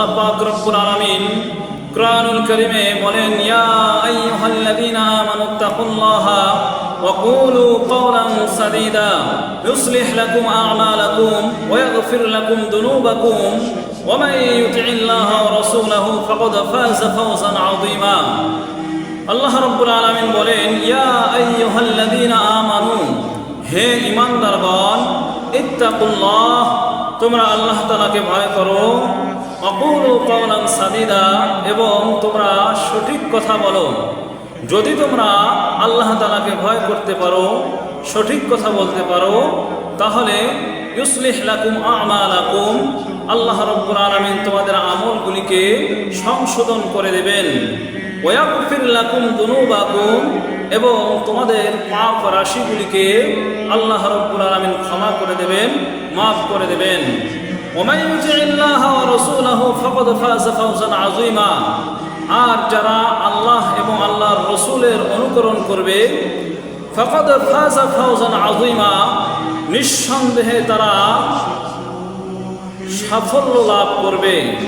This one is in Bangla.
আল্লাহ পাক রব্বুল আলামিন কোরআনুল কারীমে বলেন ইয়া আইয়ুহাল্লাযীনা আমানুত্তাকুল্লাহা وقولوا قولا سديدا يصلح لكم أعمالكم ويغفر لكم ذنوبكم ومن يطع الله ورسوله فقد فاز فوزا عظيما আল্লাহ রব্বুল আলামিন বলেন ইয়া আইয়ুহাল্লাযীনা আমানু হে ঈমানদারগণ ইত্তাকুল্লাহ তোমরা আল্লাহ তাআলাকে ভয় করো কওলান সাদিদা এবং তোমরা সঠিক কথা বলো। যদি তোমরা আল্লাহ তালাকে ভয় করতে পারো, সঠিক কথা বলতে পারো, তাহলে ইউসলিহ লাকুম আমালাকুম। আল্লাহ রব্বুল আলামিন তোমাদের আমলগুলিকে সংশোধন করে দেবেন। ওয়াগফির লাকুম দুনুবাকুম, এবং তোমাদের পাপ রাশিগুলিকে আল্লাহ রব্বুল আলামিন ক্ষমা করে দেবেন, মাফ করে দেবেন। রাসূলাহু ফাকাদ ফাওজান আযীমা। আর যারা আল্লাহ এবং আল্লাহর রসুলের অনুকরণ করবে, ফকদ ফাযা ফাউজান আজইমা নিঃসন্দেহে তারা সাফল্য লাভ করবে।